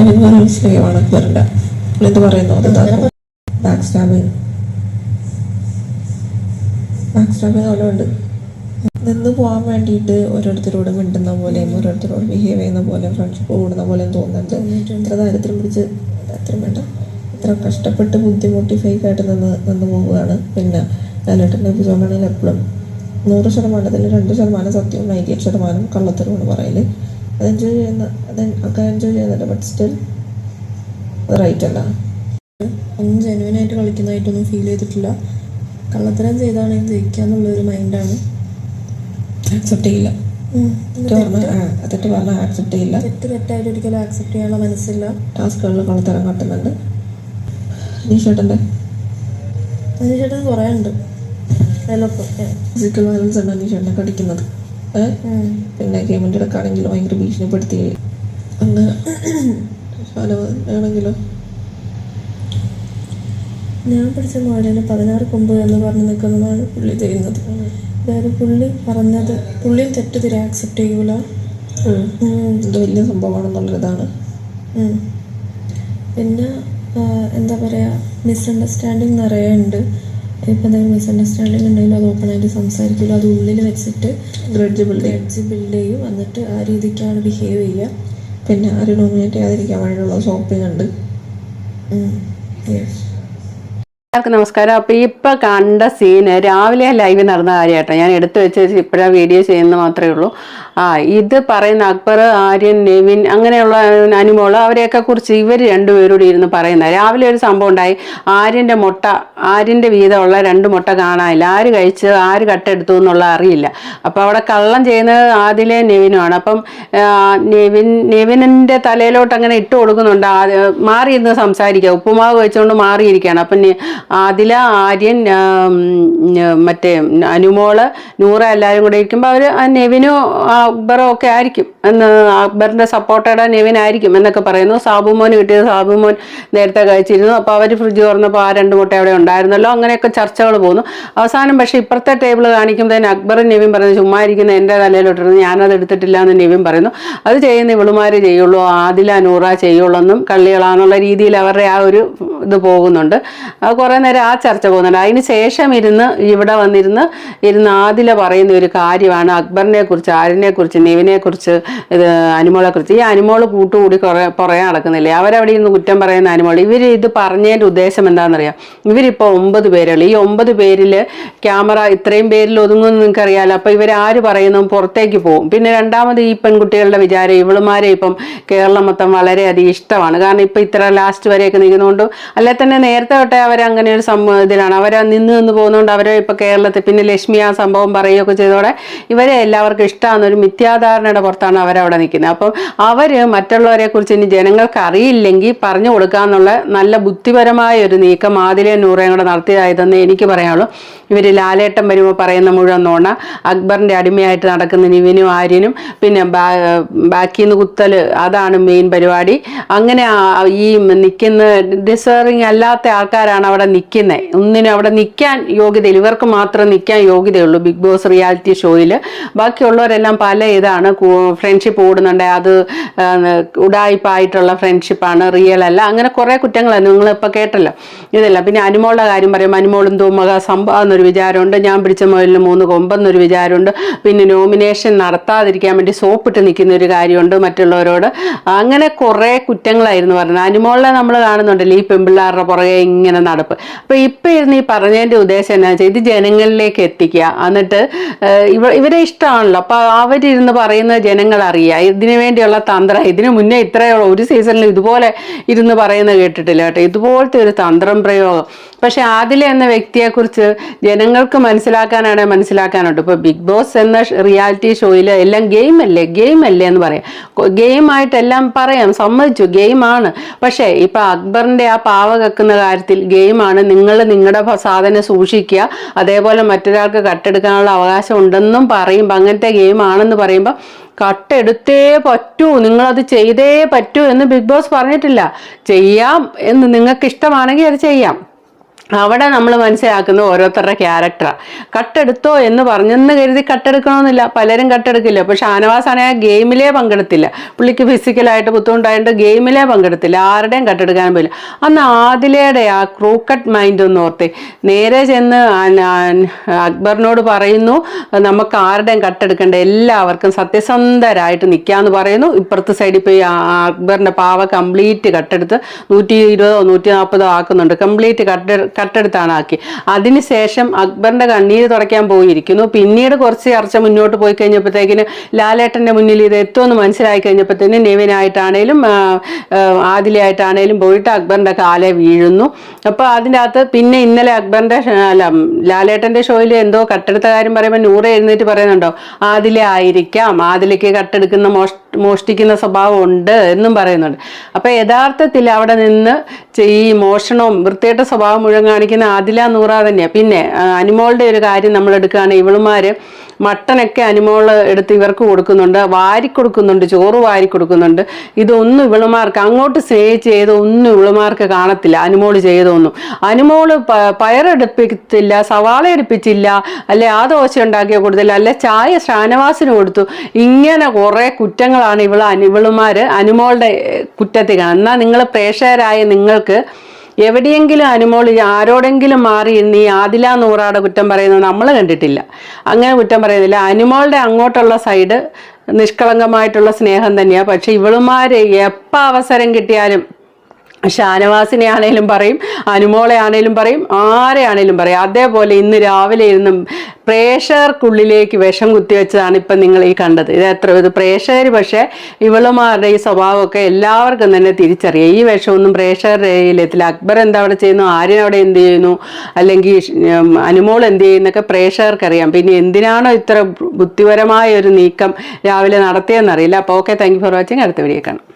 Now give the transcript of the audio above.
എനിക്ക് വേറെ സ്ലീവാണ് വരണ്ട ഇത് പറയുന്നു? അത് ബാക്ക് സ്റ്റാബിങ് ബാക്ക് സ്റ്റാബിങ് അവിടെ ഉണ്ട്. നിന്ന് പോകാൻ വേണ്ടിയിട്ട് ഓരോരുത്തരോട് മിണ്ടുന്ന പോലെയും ഓരോരുത്തരോട് ബിഹേവ് ചെയ്യുന്ന പോലെയും ഫ്രണ്ട്ഷിപ്പ് കൂടുന്ന പോലെയും തോന്നുന്നുണ്ട്. ഇത്ര ദാരിദ്ര്യം പിടിച്ച് ദാരിദ്ര്യം വേണ്ട. ഇത്ര കഷ്ടപ്പെട്ട് ബുദ്ധിമുട്ടി ഫേക്ക് ആയിട്ട് നിന്ന് നിന്ന് പോവുകയാണ്. പിന്നെ ലാലേട്ടന്റെ എപ്പിസോഡാണെങ്കിൽ എപ്പോഴും നൂറ് ശതമാനത്തിൽ രണ്ട് ശതമാനം സത്യവും നയന്റി എയ്റ്റ് ശതമാനം കള്ളത്തരമാണ് പറയൽ. അത് എൻജോയ് ചെയ്യുന്ന അത് ഒക്കെ എൻജോയ് ചെയ്യുന്നുണ്ട് ബട്ട് സ്റ്റിൽ അത് റൈറ്റ് അല്ല. ഒന്നും ജെനുവിനായിട്ട് കളിക്കുന്നതായിട്ടൊന്നും ഫീൽ ചെയ്തിട്ടില്ല. കള്ളത്തരം ചെയ്താണെങ്കിൽ ജയിക്കാന്നുള്ളൊരു മൈൻഡാണ് ആക്സെപ്റ്റ് ചെയ്യില്ല. തെറ്റ് പറഞ്ഞാൽ ആക്സെപ്റ്റ് ചെയ്യില്ല. തെറ്റ് തെറ്റായിട്ട് ഒരിക്കലും ആക്സെപ്റ്റ് ചെയ്യാനുള്ള മനസ്സില്ല. ടാസ്കുകളിൽ കള്ളത്തരം കാട്ടുന്നുണ്ട്. അനീഷേട്ടന്റെ? അനീഷേട്ടൻ കുറേ ഉണ്ട്. ഫിസിക്കൽ വയലൻസ് ആണ് അനീഷേട്ടനെ കടിക്കുന്നത്? പിന്നെ ഗവൺമെന്റ് ഇടക്കാണെങ്കിലും ഭയങ്കര ഭീഷണിപ്പെടുത്തി. അങ്ങനെ ആണെങ്കിലോ ഞാൻ പഠിച്ച മോഡലിന് പതിനാറ് കൊമ്പ് എന്ന് പറഞ്ഞ് നിൽക്കുന്നതാണ് പുള്ളി ചെയ്യുന്നത്. അതായത് പുള്ളി പറഞ്ഞത് പുള്ളിയും തെറ്റ് തിരെ ആക്സെപ്റ്റ് ചെയ്യൂല. ഇത് വലിയ സംഭവമാണെന്നുള്ളതാണ്. പിന്നെ എന്താ പറയുക മിസ്അണ്ടർസ്റ്റാൻഡിങ് നിറയെ ഉണ്ട്. ഇപ്പം എന്തെങ്കിലും മിസ്അണ്ടർസ്റ്റാൻഡിങ് ഉണ്ടെങ്കിൽ അത് ഓപ്പണായിട്ട് സംസാരിക്കില്ല അത് ഉള്ളിൽ വെച്ചിട്ട് ഗ്രഡ്ജ് ബിൽഡ് ഗ്രഡ്ജ് ബിൽഡ് ചെയ്യും. എന്നിട്ട് ആ രീതിക്കാണ് ബിഹേവ് ചെയ്യുക. പിന്നെ ആരും ഡോമിനേറ്റ് ചെയ്യാതിരിക്കാൻ വേണ്ടിയുള്ള ഷോപ്പിംഗ് ഉണ്ട്. യെസ് എല്ലാവർക്കും നമസ്കാരം. അപ്പോൾ ഇപ്പോൾ കണ്ട സീന് രാവിലെ ലൈവ് നടന്ന കാര്യമായിട്ടോ ഞാൻ എടുത്തു വെച്ച് ഇപ്പോഴാണ് വീഡിയോ ചെയ്യുന്നത് മാത്രമേ ഉള്ളൂ. ആ ഇത് പറയുന്ന അക്ബർ ആര്യൻ നെവിൻ അങ്ങനെയുള്ള അനിമോൾ അവരെയൊക്കെ കുറിച്ച് ഇവർ രണ്ടുപേരോട് ഇരുന്ന് പറയുന്നത്. രാവിലെ ഒരു സംഭവം ഉണ്ടായി. ആര്യന്റെ മുട്ട ആര്യന്റെ വീതമുള്ള രണ്ട് മുട്ട കാണാനില്ല. ആര് കഴിച്ച് ആര് കട്ടെടുത്തു എന്നുള്ള അറിയില്ല. അപ്പോൾ അവിടെ കള്ളം ചെയ്യുന്നത് ആദിലെ നെവിനുമാണ്. അപ്പം നെവിൻ നെവിനിന്റെ തലയിലോട്ട് അങ്ങനെ ഇട്ട് കൊടുക്കുന്നുണ്ട്. മാറിയിരുന്ന് സംസാരിക്കുക. ഉപ്പുമാവ് വെച്ചുകൊണ്ട് മാറിയിരിക്കുകയാണ്. അപ്പം ആദില ആര്യൻ മറ്റേ അനുമോൾ നൂറ എല്ലാവരും കൂടെ ഇരിക്കുമ്പോൾ അവർ നെവിനോ അക്ബറോ ഒക്കെ ആയിരിക്കും എന്ന് അക്ബറിന്റെ സപ്പോർട്ടയുടെ നിവിനായിരിക്കും എന്നൊക്കെ പറയുന്നു. സാബുമോന് കിട്ടിയത് സാബുമോൻ നേരത്തെ കഴിച്ചിരുന്നു. അപ്പോൾ അവർ ഫ്രിഡ്ജ് തുറന്നപ്പോൾ ആ രണ്ട് മുട്ട അവിടെ ഉണ്ടായിരുന്നല്ലോ. അങ്ങനെയൊക്കെ ചർച്ചകൾ പോകുന്നു. അവസാനം പക്ഷേ ഇപ്പുറത്തെ ടേബിൾ കാണിക്കുമ്പോൾ അക്ബറും നെവിൻ പറയുന്നു ചുമ്മാ ഇരിക്കുന്ന എന്റെ തലയിലോട്ടിരുന്നു ഞാനത് എടുത്തിട്ടില്ല എന്ന് നെവിൻ പറയുന്നു. അത് ചെയ്യുന്ന ഇവളുമാർ ചെയ്യുള്ളൂ. ആദില നൂറ ചെയ്യുള്ളൂ എന്നും കള്ളികളാന്നുള്ള രീതിയിൽ അവരുടെ ആ ഒരു ഇത് പോകുന്നുണ്ട്. കുറേ നേരം ആ ചർച്ച പോകുന്നുണ്ട്. അതിന് ശേഷം ഇരുന്ന് ഇവിടെ വന്നിരുന്ന് ഇരുന്ന് ആദില പറയുന്ന ഒരു കാര്യമാണ്. അക്ബറിനെ കുറിച്ച് ആരിനെ കുറിച്ച് നീവിനെ കുറിച്ച് ഇത് അനുമോളെ കുറിച്ച് ഈ അനുമോൾ കൂട്ടുകൂടി കുറേ പുറകെ നടക്കുന്നില്ലേ? അവരവിടെ ഇരുന്ന് കുറ്റം പറയുന്ന അനുമോൾ ഇവർ ഇത് പറഞ്ഞതിന്റെ ഉദ്ദേശം എന്താണെന്നറിയാം? ഇവരിപ്പോൾ ഒമ്പത് പേരുള്ളൂ ഈ ഒമ്പത് പേരിൽ ക്യാമറ ഇത്രയും പേരിൽ ഒതുങ്ങുമെന്ന് നിങ്ങൾക്ക് അറിയാലോ അപ്പോൾ ഇവരാര് പറയുന്നു? പുറത്തേക്ക് പോകും പിന്നെ രണ്ടാമത് ഈ പെൺകുട്ടികളുടെ വിചാരം ഇവളുമാരെ ഇപ്പം കേരളം മൊത്തം വളരെയധികം ഇഷ്ടമാണ്. കാരണം ഇപ്പം ഇത്ര ലാസ്റ്റ് വരെയൊക്കെ നിൽക്കുന്നതുകൊണ്ട് അല്ലെ തന്നെ നേരത്തെ തൊട്ടേ അവർ അങ്ങനെ ഒരു സംഭവം ഇതിലാണ്. അവർ നിന്ന് നിന്ന് പോകുന്നതുകൊണ്ട് അവരെ ഇപ്പം കേരളത്തിൽ പിന്നെ ലക്ഷ്മി ആ സംഭവം പറയുകയൊക്കെ ചെയ്തോടെ ഇവരെ എല്ലാവർക്കും ഇഷ്ടമാകുന്ന ഒരു മിഥ്യാധാരണയുടെ പുറത്താണ് അവരവിടെ നിൽക്കുന്നത്. അപ്പം അവർ മറ്റുള്ളവരെ കുറിച്ച് ഇനി ജനങ്ങൾക്ക് അറിയില്ലെങ്കിൽ പറഞ്ഞു കൊടുക്കാന്നുള്ള നല്ല ബുദ്ധിപരമായ ഒരു നീക്കം ആദിലെ നൂറേയും കൂടെ നടത്തിയതായതെന്ന് എനിക്ക് പറയാനുള്ളൂ. ഇവർ ലാലേട്ടം വരുമ്പോൾ പറയുന്ന മുഴുവൻ നോണ അക്ബറിന്റെ അടിമയായിട്ട് നടക്കുന്ന നിവിനും ആര്യനും പിന്നെ ബാക്കിൽ നിന്ന് കുത്തൽ അതാണ് മെയിൻ പരിപാടി. അങ്ങനെ ഈ നിൽക്കുന്ന ഡിസേർവിങ് അല്ലാത്ത ആൾക്കാരാണ് അവിടെ നിൽക്കുന്നത് ഒന്നിനും അവിടെ നിൽക്കാൻ യോഗ്യതയില്ല. ഇവർക്ക് മാത്രം നിൽക്കാൻ യോഗ്യതയുള്ളൂ ബിഗ് ബോസ് റിയാലിറ്റി ഷോയിൽ ബാക്കിയുള്ളവരെല്ലാം പല ഇതാണ് ഫ്രണ്ട്ഷിപ്പ് കൂടുന്നുണ്ട്. അത് ഉടായ്പായിട്ടുള്ള ഫ്രണ്ട്ഷിപ്പാണ് റിയൽ അല്ല. അങ്ങനെ കുറേ കുറ്റങ്ങളാണ്. നിങ്ങൾ ഇപ്പോൾ കേട്ടല്ലോ. ഇതല്ല. പിന്നെ അനുമോളുടെ കാര്യം പറയും അനുമോളും തൂമക സംഭവം എന്നൊരു വിചാരമുണ്ട്. ഞാൻ പിടിച്ച മുതലിന് മൂന്ന് കൊമ്പെന്നൊരു വിചാരമുണ്ട്. പിന്നെ നോമിനേഷൻ നടത്താതിരിക്കാൻ വേണ്ടി സോപ്പിട്ട് നിൽക്കുന്ന ഒരു കാര്യമുണ്ട് മറ്റുള്ളവരോട്. അങ്ങനെ കുറേ കുറ്റങ്ങളായിരുന്നു പറഞ്ഞത്. അനുമോളിനെ നമ്മൾ കാണുന്നുണ്ടല്ലോ ഈ പെമ്പിള്ളാരുടെ പുറകെ ഇങ്ങനെ നടപ്പ്. അപ്പോൾ ഇപ്പം ഇരുന്ന് ഈ പറഞ്ഞതിന്റെ ഉദ്ദേശം എന്നാ വെച്ചാൽ ഇത് ജനങ്ങളിലേക്ക് എത്തിക്കുക. എന്നിട്ട് ഇവ ഇവരെ ഇഷ്ടമാണല്ലോ. അപ്പോൾ അവരിരുന്ന് പറയുന്നത് ജനങ്ങൾ അറിയുക ഇതിനു വേണ്ടിയുള്ള തന്ത്രം ഇതിനു മുന്നേ ഇത്രയുള്ള ഒരു സീസണിൽ ഇതുപോലെ ഇരുന്ന് പറയുന്നത് കേട്ടിട്ടില്ല കേട്ടോ. ഇതുപോലത്തെ ഒരു തന്ത്രം പ്രയോഗം. പക്ഷെ ആദില എന്ന വ്യക്തിയെക്കുറിച്ച് ജനങ്ങൾക്ക് മനസ്സിലാക്കാനാണ് മനസ്സിലാക്കാനുണ്ട്. ഇപ്പോൾ ബിഗ് ബോസ് എന്ന റിയാലിറ്റി ഷോയിൽ എല്ലാം ഗെയിം അല്ലേ ഗെയിം അല്ലേ എന്ന് പറയാം. ഗെയിമായിട്ടെല്ലാം പറയാം സമ്മതിച്ചു ഗെയിമാണ് പക്ഷേ ഇപ്പം അക്ബറിന്റെ ആ പാവ കക്കുന്ന കാര്യത്തിൽ ഗെയിമാണ് നിങ്ങൾ നിങ്ങളുടെ സാധനം സൂക്ഷിക്കുക. അതേപോലെ മറ്റൊരാൾക്ക് കട്ടെടുക്കാനുള്ള അവകാശം ഉണ്ടെന്നും പറയുമ്പോൾ അങ്ങനത്തെ ഗെയിമാണെന്ന് പറയുമ്പോൾ കട്ടെടുത്തേ പറ്റൂ. നിങ്ങളത് ചെയ്തേ പറ്റൂ എന്ന് ബിഗ് ബോസ് പറഞ്ഞിട്ടില്ല. ചെയ്യാം എന്ന് നിങ്ങൾക്ക് ഇഷ്ടമാണെങ്കിൽ അത് ചെയ്യാം. അവിടെ നമ്മൾ മനസ്സിലാക്കുന്ന ഓരോരുത്തരുടെ ക്യാരക്ടറാണ് കട്ടെടുത്തോ എന്ന് പറഞ്ഞെന്ന് കരുതി കട്ടെടുക്കണമെന്നില്ല. പലരും കട്ടെടുക്കില്ല. പക്ഷെ ഷാനവാസാണെങ്കിൽ ഗെയിമിലേ പങ്കെടുത്തില്ല. പുള്ളിക്ക് ഫിസിക്കലായിട്ട് ബുദ്ധിമുട്ടായിട്ട് ഗെയിമിലേ പങ്കെടുത്തില്ല. ആരുടെയും കട്ടെടുക്കാൻ പോയില്ല. അന്ന് ആദിലയുടെ ആ ക്രൂക്കട്ട് മൈൻഡ് ഒന്ന് ഓർത്തേ. നേരെ ചെന്ന് ആ- ആ- അക്ബറിനോട് പറയുന്നു നമുക്ക് ആരുടെയും കട്ടെടുക്കേണ്ട. എല്ലാവർക്കും സത്യസന്ധരായിട്ട് നിൽക്കാമെന്ന് പറയുന്നു. ഇപ്പുറത്തെ സൈഡിൽ പോയി ആ- ആ അക്ബറിന്റെ പാവ കംപ്ലീറ്റ് കട്ടെടുത്ത് നൂറ്റി ഇരുപതോ നൂറ്റി നാൽപ്പതോ ആക്കുന്നുണ്ട്. കംപ്ലീറ്റ് കട്ട് കട്ടെടുത്താണ് ആക്കി അതിനുശേഷം അക്ബറിന്റെ കണ്ണീര് തുടയ്ക്കാൻ പോയിരിക്കുന്നു. പിന്നീട് കുറച്ച് ചർച്ച മുന്നോട്ട് പോയി കഴിഞ്ഞപ്പോഴത്തേക്കിന് ലാലേട്ടന്റെ മുന്നിൽ ഇത് എത്തുമെന്ന് മനസ്സിലായി കഴിഞ്ഞപ്പോഴത്തേന് നെവിനായിട്ടാണേലും ആദിലായിട്ടാണേലും പോയിട്ട് അക്ബറിന്റെ കാലെ വീഴുന്നു. അപ്പോൾ അതിന്റെ അകത്ത് പിന്നെ ഇന്നലെ അക്ബറിന്റെ അല്ല ലാലേട്ടന്റെ ഷോയിൽ എന്തോ കട്ടെടുത്ത കാര്യം പറയുമ്പോൾ നൂറ് എഴുന്നേറ്റ് പറയുന്നുണ്ടോ? ആദില ആയിരിക്കാം. ആദിലയ്ക്ക് കട്ടെടുക്കുന്ന മോഷ് മോഷ്ടിക്കുന്ന സ്വഭാവം ഉണ്ട് എന്നും പറയുന്നുണ്ട്. അപ്പോൾ യഥാർത്ഥത്തിൽ അവിടെ നിന്ന് ഈ മോഷണവും വൃത്തികെട്ട സ്വഭാവം മുഴുവൻ കാണിക്കുന്ന ആദില നൂറ തന്നെയാണ് പിന്നെ അനുമോളുടെ ഒരു കാര്യം നമ്മൾ എടുക്കുകയാണ് ഇവളുമാര് മട്ടനൊക്കെ അനുമോൾ എടുത്ത് ഇവർക്ക് കൊടുക്കുന്നുണ്ട് വാരി കൊടുക്കുന്നുണ്ട് ചോറ് വാരി കൊടുക്കുന്നുണ്ട്. ഇതൊന്നും ഇവളുമാർക്ക് അങ്ങോട്ട് സ്നേഹിച്ച് ചെയ്തൊന്നും ഇവളുമാർക്ക് കാണത്തില്ല. അനുമോൾ ചെയ്തൊന്നും. അനുമോൾ പയറെടുപ്പിച്ചില്ല സവാള എടുപ്പിച്ചില്ല അല്ലെ ആ ദോശ ഉണ്ടാക്കിയ കൊടുത്തില്ല അല്ലെ ചായ ഷാനവാസിന് കൊടുത്തു. ഇങ്ങനെ കുറേ കുറ്റങ്ങളാണ് ഇവൾ ഇവളുമാർ അനുമോളുടെ കുറ്റത്തിൽ കാണുന്നത്. എന്നാൽ നിങ്ങൾ പ്രേക്ഷകരായ നിങ്ങൾക്ക് എവിടെയെങ്കിലും അനുമോൾ ആരോടെങ്കിലും മാറി നീ ആദില നൂറാടെ കുറ്റം പറയുന്നത് നമ്മൾ കണ്ടിട്ടില്ല. അങ്ങനെ കുറ്റം പറയുന്നില്ല. അനുമോളുടെ അങ്ങോട്ടുള്ള സൈഡ് നിഷ്കളങ്കമായിട്ടുള്ള സ്നേഹം തന്നെയാണ് പക്ഷെ ഇവളുമാരെ എപ്പോൾ അവസരം കിട്ടിയാലും ഷാനവാസിനെ ആണേലും പറയും അനുമോളെ ആണേലും പറയും ആരെ ആണേലും പറയും. അതേപോലെ ഇന്ന് രാവിലെ ഇരുന്ന് പ്രേക്ഷകർക്കുള്ളിലേക്ക് വിഷം കുത്തിവെച്ചതാണ് ഇപ്പം നിങ്ങൾ ഈ കണ്ടത്. ഇത് എത്ര ഇത് പ്രേക്ഷകർ പക്ഷേ ഇവളുമാരുടെ ഈ സ്വഭാവമൊക്കെ എല്ലാവർക്കും തന്നെ തിരിച്ചറിയാം. ഈ വിഷമൊന്നും പ്രേക്ഷകരുടെ കയ്യിലെത്തില്ല. അക്ബർ എന്താ അവിടെ ചെയ്യുന്നു? ആര്യൻ അവിടെ എന്ത് ചെയ്യുന്നു? അല്ലെങ്കിൽ അനുമോൾ എന്ത് ചെയ്യുന്നൊക്കെ പ്രേക്ഷകർക്കറിയാം. പിന്നെ എന്തിനാണോ ഇത്ര ബുദ്ധിപരമായ ഒരു നീക്കം രാവിലെ നടത്തിയെന്നറിയില്ല. അപ്പോൾ okay thank you for watching അടുത്ത വീഡിയോ കാണാം.